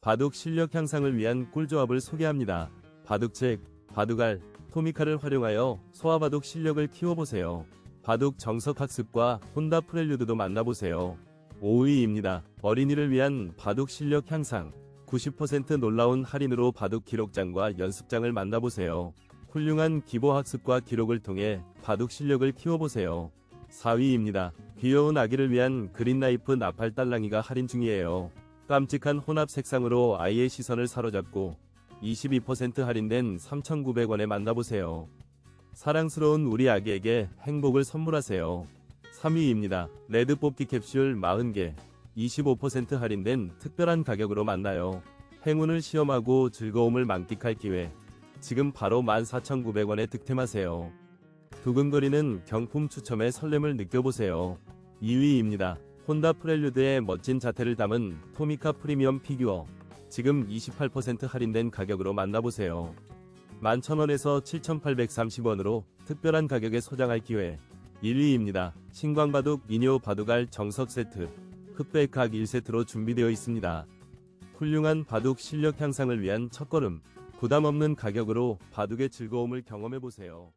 바둑 실력 향상을 위한 꿀조합을 소개합니다. 바둑책, 바둑알, 토미카를 활용하여 소아바둑 실력을 키워보세요. 바둑 정석 학습과 혼다 프렐류드도 만나보세요. 5위입니다. 어린이를 위한 바둑 실력 향상. 90% 놀라운 할인으로 바둑 기록장과 연습장을 만나보세요. 훌륭한 기보 학습과 기록을 통해 바둑 실력을 키워보세요. 4위입니다. 귀여운 아기를 위한 그린라이프 나팔 딸랑이가 할인 중이에요. 깜찍한 혼합 색상으로 아이의 시선을 사로잡고 22% 할인된 3,900원에 만나보세요. 사랑스러운 우리 아기에게 행복을 선물하세요. 3위입니다. 레드 뽑기 캡슐 40개 25% 할인된 특별한 가격으로 만나요. 행운을 시험하고 즐거움을 만끽할 기회. 지금 바로 14,900원에 득템하세요. 두근거리는 경품 추첨의 설렘을 느껴보세요. 2위입니다. 혼다 프렐류드의 멋진 자태를 담은 토미카 프리미엄 피규어. 지금 28% 할인된 가격으로 만나보세요. 11,000원에서 7,830원으로 특별한 가격에 소장할 기회. 1위입니다. 신광바둑 미니오 바둑알 정석 세트. 흑백 각 1세트로 준비되어 있습니다. 훌륭한 바둑 실력 향상을 위한 첫걸음. 부담 없는 가격으로 바둑의 즐거움을 경험해보세요.